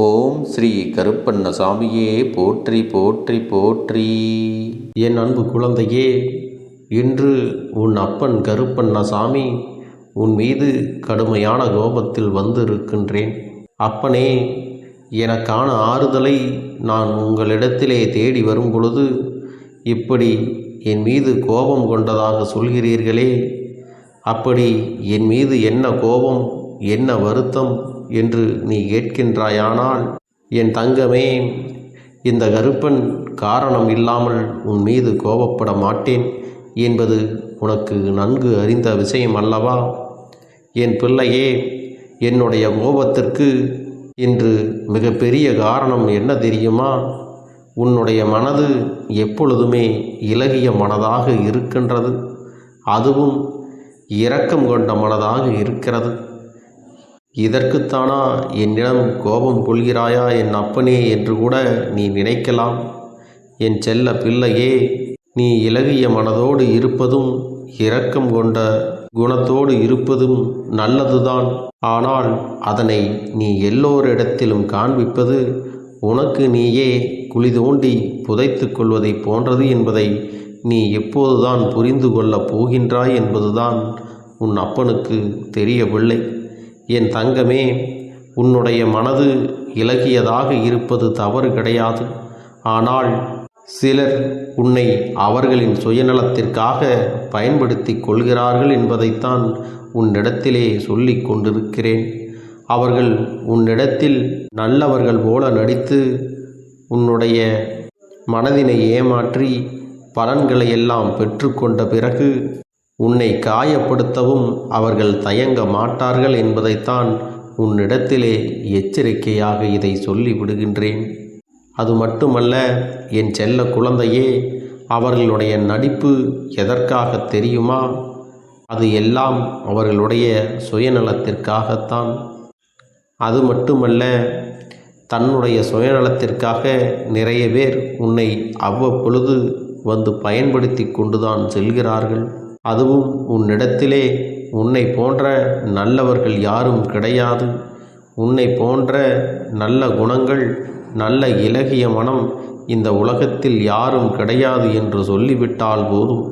ஓம் ஸ்ரீ கருப்பண்ண சாமியே போற்றி போற்றி போற்றி. என் அன்பு குழந்தையே இன்று உன் அப்பன் கருப்பண்ண சாமி உன் மீது கடுமையான கோபத்தில் வந்திருக்கின்றேன். அப்பனே எனக்கான ஆறுதலை நான் உங்களிடத்திலே தேடி வரும் பொழுது இப்படி என் மீது கோபம் கொண்டதாக சொல்கிறீர்களே. அப்படி என் மீது என்ன கோபம் என்ன வருத்தம் என்று நீ கேட்கின்றாயானால் என் தங்கமே இந்த கருப்பன் காரணம் இல்லாமல் உன் மீது கோபப்பட மாட்டேன் என்பது உனக்கு நன்கு அறிந்த விஷயம் அல்லவா? என் பிள்ளையே என்னுடைய கோபத்திற்கு இன்று மிகப்பெரிய காரணம் என்ன தெரியுமா? உன்னுடைய மனது எப்பொழுதுமே இலகிய மனதாக இருக்கின்றது அதுவும் இரக்கம் கொண்ட மனதாக இருக்கிறது. இதற்குத்தானா என்னிடம் கோபம் கொள்கிறாயா என் அப்பனே என்று கூட நீ நினைக்கலாம். என் செல்ல பிள்ளையே நீ இலகிய மனதோடு இருப்பதும் இரக்கம் கொண்ட குணத்தோடு இருப்பதும் நல்லதுதான். ஆனால் அதனை நீ எல்லோரிடத்திலும் காண்பிப்பது உனக்கு நீயே குழி தோண்டி புதைத்து கொள்வதைப் போன்றது என்பதை நீ எப்போதுதான் புரிந்து கொள்ளப் போகின்றாய் என்பதுதான் உன் அப்பனுக்கு தெரியவில்லை. என் தங்கமே உன்னுடைய மனது இலகியதாக இருப்பது தவறு கிடையாது. ஆனால் சிலர் உன்னை அவர்களின் சுயநலத்திற்காக பயன்படுத்தி கொள்கிறார்கள் என்பதைத்தான் உன்னிடத்திலே சொல்லி கொண்டிருக்கிறேன். அவர்கள் உன்னிடத்தில் நல்லவர்கள் போல நடித்து உன்னுடைய மனதினை ஏமாற்றி பலன்களை எல்லாம் பெற்றுக்கொண்ட பிறகு உன்னை காயப்படுத்தவும் அவர்கள் தயங்க மாட்டார்கள் என்பதைத்தான் உன்னிடத்திலே எச்சரிக்கையாக இதை சொல்லி விடுகின்றேன் அது மட்டுமல்ல என் செல்ல குழந்தையே அவர்களுடைய நடிப்பு எதற்காக தெரியுமா? அது எல்லாம் அவர்களுடைய சுயநலத்திற்காகத்தான். அது மட்டுமல்ல தன்னுடைய சுயநலத்திற்காக நிறைய பேர் உன்னை அவ்வப்பொழுது வந்து பயன்படுத்தி கொண்டுதான் செல்கிறார்கள். அதுவும் உன்னிடத்திலே உன்னை போன்ற நல்லவர்கள் யாரும் கிடையாது. உன்னை போன்ற நல்ல குணங்கள் நல்ல இலகிய மனம் இந்த உலகத்தில் யாரும் கிடையாது என்று சொல்லிவிட்டால் போதும்.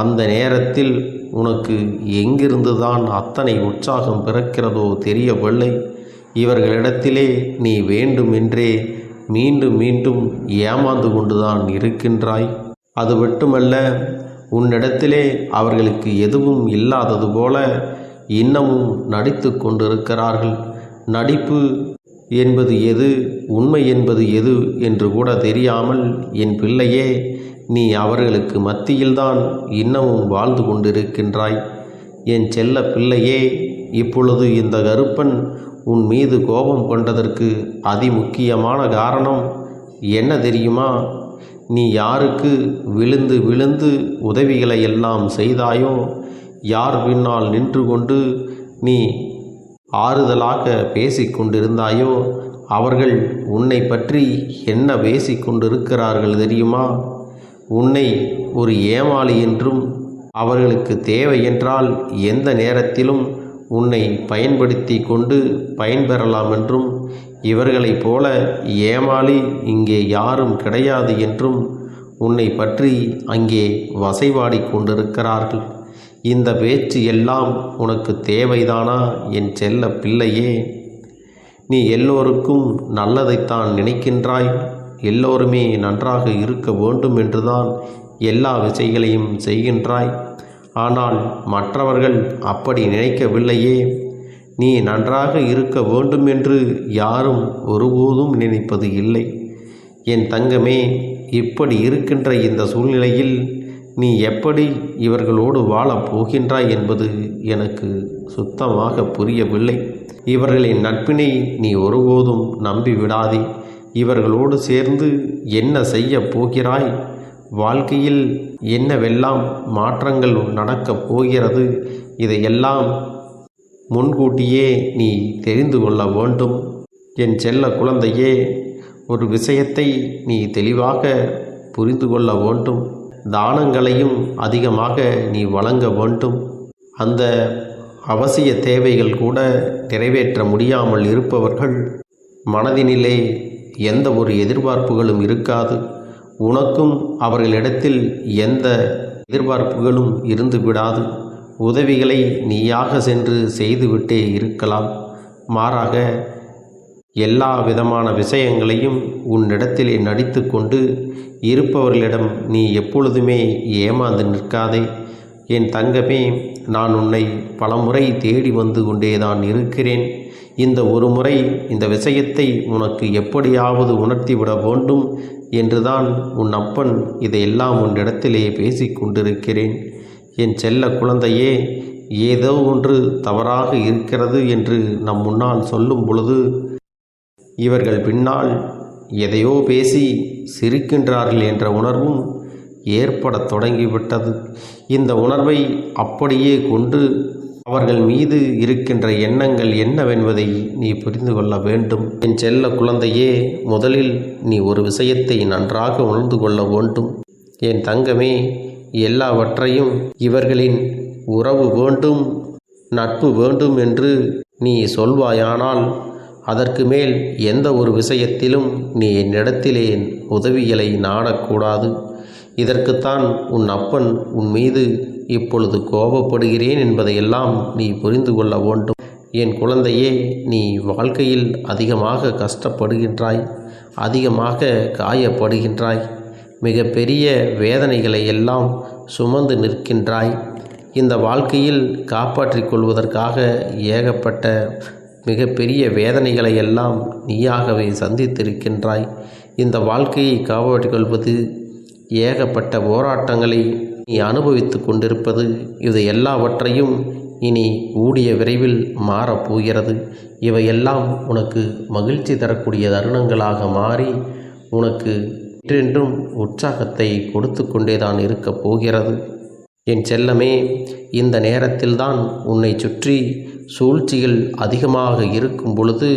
அந்த நேரத்தில் உனக்கு எங்கிருந்துதான் அத்தனை உற்சாகம் பிறக்கிறதோ தெரியவில்லை. இவர்களிடத்திலே நீ வேண்டுமென்றே மீண்டும் மீண்டும் ஏமாந்து கொண்டுதான் இருக்கின்றாய். அது மட்டுமல்ல உன்னிடத்திலே அவர்களுக்கு எதுவும் இல்லாதது போல இன்னமும் நடித்து கொண்டிருக்கிறார்கள். நடிப்பு என்பது எது உண்மை என்பது எது என்று கூட தெரியாமல் என் பிள்ளையே நீ அவர்களுக்கு மத்தியில்தான் இன்னமும் வாழ்ந்து கொண்டிருக்கின்றாய். என் செல்ல பிள்ளையே இப்பொழுது இந்த கருப்பன் உன் மீது கோபம் கொண்டதற்கு அதிமுக்கியமான காரணம் என்ன தெரியுமா? நீ யாருக்கு விழுந்து விழுந்து உதவிகளை எல்லாம் செய்தாயோ? யார் பின்னால் நின்று கொண்டு நீ ஆறுதலாக பேசிக்கொண்டிருந்தாயோ? அவர்கள் உன்னை பற்றி என்ன பேசிக்கொண்டிருக்கிறார்கள் தெரியுமா? உன்னை ஒரு ஏமாளி என்றும் அவர்களுக்கு தேவை என்றால் எந்த நேரத்திலும் உன்னை பயன்படுத்தி கொண்டு பயன்பெறலாம் என்றும் இவர்களைப் போல ஏமாளி இங்கே யாரும் கிடையாது என்றும் உன்னை பற்றி அங்கே வசைவாடி கொண்டிருக்கிறார்கள். இந்த பேச்சு எல்லாம் உனக்கு தேவைதானா? என் செல்ல பிள்ளையே நீ எல்லோருக்கும் நல்லதைத்தான் நினைக்கின்றாய். எல்லோருமே நன்றாக இருக்க வேண்டும் என்றுதான் எல்லா விஷயங்களையும் செய்கின்றாய். ஆனால் மற்றவர்கள் அப்படி நினைக்கவில்லையே. நீ நன்றாக இருக்க வேண்டும் என்று யாரும் ஒருபோதும் நினைப்பது இல்லை. என் தங்கமே இப்படி இருக்கின்ற இந்த சூழ்நிலையில் நீ எப்படி இவர்களோடு வாழப் போகின்றாய் என்பது எனக்கு சுத்தமாக புரியவில்லை. இவர்களின் நட்பினை நீ ஒருபோதும் நம்பிவிடாதே. இவர்களோடு சேர்ந்து என்ன செய்ய போகிறாய்? வாழ்க்கையில் என்னவெல்லாம் மாற்றங்கள் நடக்கப் போகிறது? இதையெல்லாம் முன்கூட்டியே நீ தெரிந்து கொள்ள வேண்டும். என் செல்ல குழந்தையே ஒரு விஷயத்தை நீ தெளிவாக புரிந்து கொள்ள வேண்டும். தானங்களையும் அதிகமாக நீ வழங்க வேண்டும். அந்த அவசிய தேவைகள் கூட நிறைவேற்ற முடியாமல் இருப்பவர்கள் மனதினிலே எந்த ஒரு எதிர்பார்ப்புகளும் இருக்காது. உனக்கும் அவர்களிடத்தில் எந்த எதிர்பார்ப்புகளும் இருந்து விடாது. உதவிகளை நீயாக சென்று செய்துவிட்டே இருக்கலாம். மாறாக எல்லா விதமான விஷயங்களையும் உன்னிடத்திலே நடித்து கொண்டு இருப்பவர்களிடம் நீ எப்பொழுதுமே ஏமாந்து நிற்காதே. என் தங்கமே நான் உன்னை பலமுறை தேடி வந்து கொண்டேதான் இருக்கிறேன். இந்த ஒரு முறை இந்த விஷயத்தை உனக்கு எப்படியாவது உணர்த்திவிட வேண்டும் என்றுதான் உன் அப்பன் இதையெல்லாம் உன்னிடத்திலே பேசிக் கொண்டிருக்கிறேன். என் செல்ல குழந்தையே ஏதோ ஒன்று தவறாக இருக்கிறது என்று நம் முன்னால் சொல்லும் பொழுது இவர்கள் பின்னால் எதையோ பேசி சிரிக்கின்றார்கள் என்ற உணர்வும் ஏற்படத் தொடங்கிவிட்டது. இந்த உணர்வை அப்படியே கொண்டு அவர்கள் மீது இருக்கின்ற எண்ணங்கள் என்னவென்பதை நீ புரிந்து கொள்ள வேண்டும். என் செல்ல குழந்தையே முதலில் நீ ஒரு விஷயத்தை நன்றாக உணர்ந்து கொள்ள வேண்டும். என் தங்கமே எல்லாவற்றையும் இவர்களின் உறவு வேண்டும் நட்பு வேண்டும் என்று நீ சொல்வாயானால் அதற்கு மேல் எந்த ஒரு விஷயத்திலும் நீ என்னிடத்திலே உதவிகளை நாடக்கூடாது. இதற்குத்தான் உன் அப்பன் உன் மீது இப்பொழுது கோபப்படுகிறேன் என்பதையெல்லாம் நீ புரிந்து கொள்ள வேண்டும். என் குழந்தையே நீ வாழ்க்கையில் அதிகமாக கஷ்டப்படுகின்றாய் அதிகமாக காயப்படுகின்றாய். மிகப்பெரிய வேதனைகளை எல்லாம் சுமந்து நிற்கின்றாய். இந்த வாழ்க்கையில் காப்பாற்றிக் கொள்வதற்காக ஏகப்பட்ட மிகப்பெரிய வேதனைகளை எல்லாம் நீயாகவே சந்தித்திருக்கின்றாய். இந்த வாழ்க்கையை காப்பாற்றிக் கொள்வது ஏகப்பட்ட போராட்டங்களை நீ அனுபவித்து கொண்டிருப்பது இது எல்லாவற்றையும் இனி ஊடிய விரைவில் மாறப்போகிறது இவையெல்லாம் உனக்கு மகிழ்ச்சி தரக்கூடிய தருணங்களாக மாறி உனக்கு என்றென்றும் உற்சாகத்தை கொடுத்து கொண்டேதான் இருக்கப் போகிறது. என் செல்லமே இந்த நேரத்தில்தான் உன்னை சுற்றி சூழ்ச்சிகள் அதிகமாக இருக்கும் பொழுது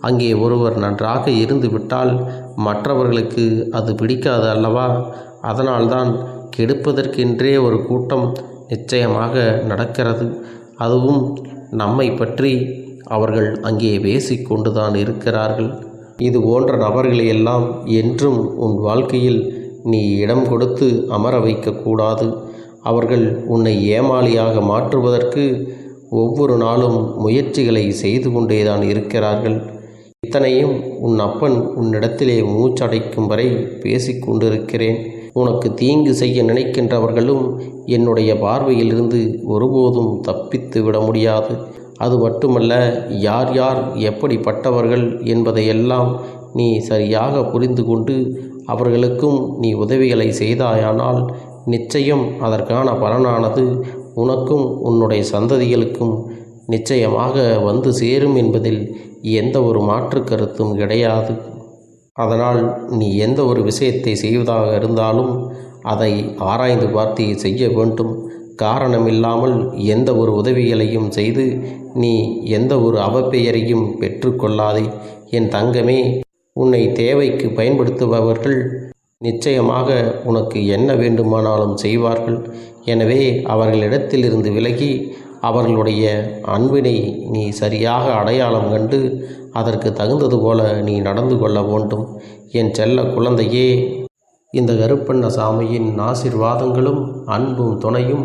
அங்கே ஒருவர் நன்றாக இருந்துவிட்டால் மற்றவர்களுக்கு அது பிடிக்காது அல்லவா? அதனால்தான் கெடுப்பதற்கென்றே ஒரு கூட்டம் நிச்சயமாக நடக்கிறது. அதுவும் நம்மை பற்றி அவர்கள் அங்கே பேசிக்கொண்டுதான் இருக்கிறார்கள். இது போன்ற நபர்களையெல்லாம் என்றும் உன் வாழ்க்கையில் நீ இடம் கொடுத்து அமர வைக்கக்கூடாது அவர்கள் உன்னை ஏமாளியாக மாற்றுவதற்கு ஒவ்வொரு நாளும் முயற்சிகளை செய்து கொண்டேதான் இருக்கிறார்கள். இத்தனையும் உன் அப்பன் உன்னிடத்திலே மூச்சடைக்கும் வரை பேசிக்கொண்டிருக்கிறேன் உனக்கு தீங்கு செய்ய நினைக்கின்றவர்களும் என்னுடைய பார்வையிலிருந்து ஒருபோதும் தப்பித்து விட முடியாது. அது மட்டுமல்ல யார் யார் எப்படிப்பட்டவர்கள் என்பதையெல்லாம் நீ சரியாக புரிந்து கொண்டு அவர்களுக்கும் நீ உதவிகளை செய்தாயானால் நிச்சயம் அதற்கான பலனானது உனக்கும் உன்னுடைய சந்ததிகளுக்கும் நிச்சயமாக வந்து சேரும் என்பதில் எந்த ஒரு மாற்று கருத்தும் கிடையாது. அதனால் நீ எந்த ஒரு விஷயத்தை செய்வதாக இருந்தாலும் அதை ஆராய்ந்து பார்த்து செய்ய வேண்டும். காரணமில்லாமல் எந்த ஒரு உதவிகளையும் செய்து நீ எந்த ஒரு அவப்பெயரையும் பெற்றுக்கொள்ளாதே. என் தங்கமே உன்னை தேவைக்கு பயன்படுத்துபவர்கள் நிச்சயமாக உனக்கு என்ன வேண்டுமானாலும் செய்வார்கள். எனவே அவர்களிடத்திலிருந்து விலகி அவர்களுடைய அன்பினை நீ சரியாக அடையாளம் கண்டு அதற்கு தகுந்தது போல நீ நடந்து கொள்ள வேண்டும். என் செல்ல குழந்தையே இந்த கருப்பண்ண சாமியின் ஆசிர்வாதங்களும் அன்பும் துணையும்